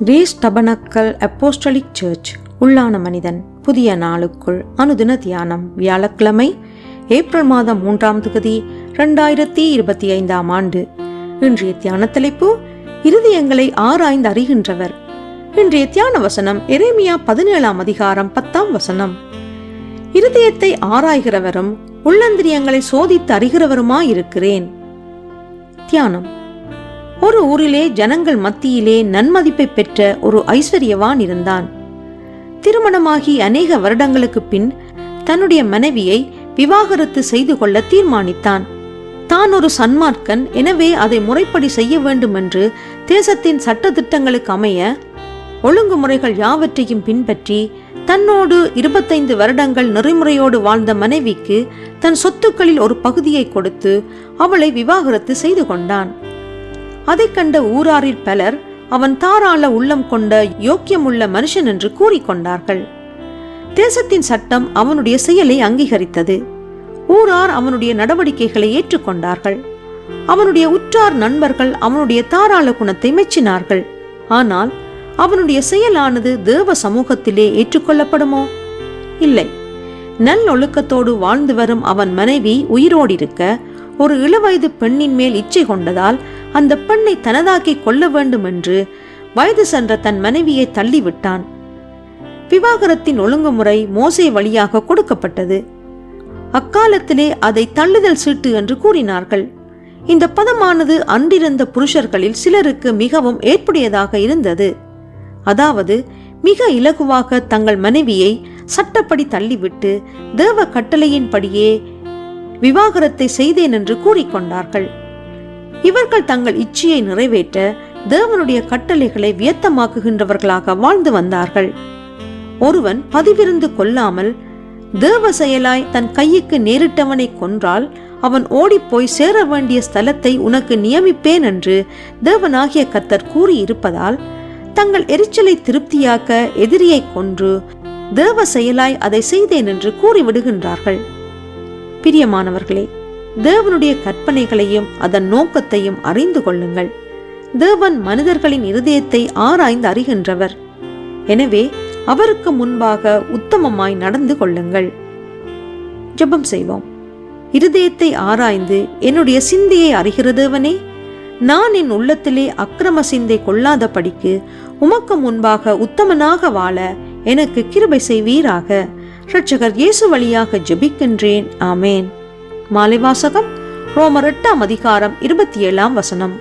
Grace tabernacle apostolic search உள்ளான மனிதன் புதிய நாளுக்குள் அனுதின தியானம் வியாழக்கிழமை ஏப்ரல் மாதம் மூன்றாம் தொகுதி ரெண்டாயிரத்தி இருபத்தி ஐந்தாம் ஆண்டு. இன்றைய தியான தலைப்பு இருதயங்களை ஆராய்ந்து அறிகின்றவர். இன்றைய தியான வசனம் எரேமியா பதினேழாம் அதிகாரம் பத்தாம் வசனம். இருதயத்தை ஆராய்கிறவரும் உள்ளந்திரியங்களை சோதித்து அறிகிறவருமா இருக்கிறேன் தியானம். ஒரு ஊரிலே ஜனங்கள் மத்தியிலே நன்மதிப்பை பெற்ற ஒரு ஐஸ்வர்யவான் இருந்தான். திருமணமாகி அநேக வருடங்களுக்கு பின் தன்னுடைய மனைவியை விவாகரத்து செய்து கொள்ள தீர்மானித்தான். தான் ஒரு சன்மார்க்கன் எனவே அதை முறைப்படி செய்ய வேண்டும் என்று தேசத்தின் சட்டதிட்டங்களுக்கு அமைய ஒழுங்குமுறைகள் யாவற்றையும் பின்பற்றி தன்னோடு இருபத்தைந்து வருடங்கள் நெறிமுறையோடு வாழ்ந்த மனைவிக்கு தன் சொத்துக்களில் ஒரு பகுதியை கொடுத்து அவளை விவாகரத்து செய்து கொண்டான். அதைக் கண்ட ஊராரில் பலர் அவன் தாராள உள்ளம் கொண்ட யோக்கியமுள்ள மனுஷன் என்று கூறிக்கொண்டார்கள். தேசத்தின் சட்டம் அவனுடைய செயலை அங்கீகரித்தது. ஊரார் அவனுடைய நடவடிக்கைகளை ஏற்றுக்கொண்டார்கள். அவனுடைய உற்றார் நண்பர்கள் அவனுடைய தாராள குணத்தை மெச்சினார்கள். ஆனால் அவனுடைய செயலானது தேவ சமூகத்திலே ஏற்றுக்கொள்ளப்படுமோ? இல்லை. நல்லொழுக்கத்தோடு வாழ்ந்து வரும் அவன் மனைவி உயிரோடிருக்க ஒரு இளவயது பெண்ணின் மேல் இச்சை கொண்டதால் அந்த பெண்ணை தனதாக்கிக் கொள்ள வேண்டும் என்று வயது சென்ற தன் மனைவியை தள்ளிவிட்டான். விவாகரத்தின் ஒழுங்குமுறை மோசை வழியாக கொடுக்கப்பட்டது. அக்காலத்திலே அதை தள்ளுதல் சீட்டு என்று கூறினார்கள். இந்த பதமானது அன்றிருந்த புருஷர்களில் சிலருக்கு மிகவும் ஏற்புடையதாக இருந்தது. அதாவது மிக இலகுவாக தங்கள் மனைவியை சட்டப்படி தள்ளிவிட்டு தேவ கட்டளையின்படியே விவாகரத்தை செய்தேன் என்று கூறிக்கொண்டார்கள். இவர்கள் தங்கள் இச்சையை நிறைவேற்ற தேவனுடைய கட்டளைகளை வியத்தமாக்குகின்றவர்களாக வாழ்ந்து வந்தார்கள். ஒருவன் பதிவிருந்து கொள்ளாமல் தேவ செயலாய் தன் கையுக்கு நேரிட்டவனை கொன்றால் அவன் ஓடிப்போய் சேர வேண்டிய ஸ்தலத்தை உனக்கு நியமிப்பேன் என்று தேவனாகிய கத்தர் கூறியிருப்பதால் தங்கள் எரிச்சலை திருப்தியாக்க எதிரியை கொன்று தேவ செயலாய் அதை செய்தேன் என்று கூறிவிடுகின்றார்கள். பிரியமானவர்களே தேவனுடைய கற்பனைகளையும் அதன் நோக்கத்தையும் அறிந்து கொள்ளுங்கள். தேவன் மனிதர்களின் இருதயத்தை ஆராய்ந்து அறிகின்றவர். எனவே அவருக்கு முன்பாக உத்தமமாய் நடந்து கொள்ளுங்கள். ஜெபம் செய்வோம். இருதயத்தை ஆராய்ந்து என்னுடைய சிந்தையை அறிகிற தேவனே நான் என் உள்ளத்திலே அக்கிரம சிந்தை கொள்ளாதபடிக்கு உமக்கு முன்பாக உத்தமனாக வாழ எனக்கு கிருபை செய்வீராக. இரட்சகர் இயேசு வழியாக ஜெபிக்கின்றேன். ஆமேன். மாலை வாசகம் ரோமர் எட்டாம் அதிகாரம் இருபத்தி ஏழாம் வசனம்.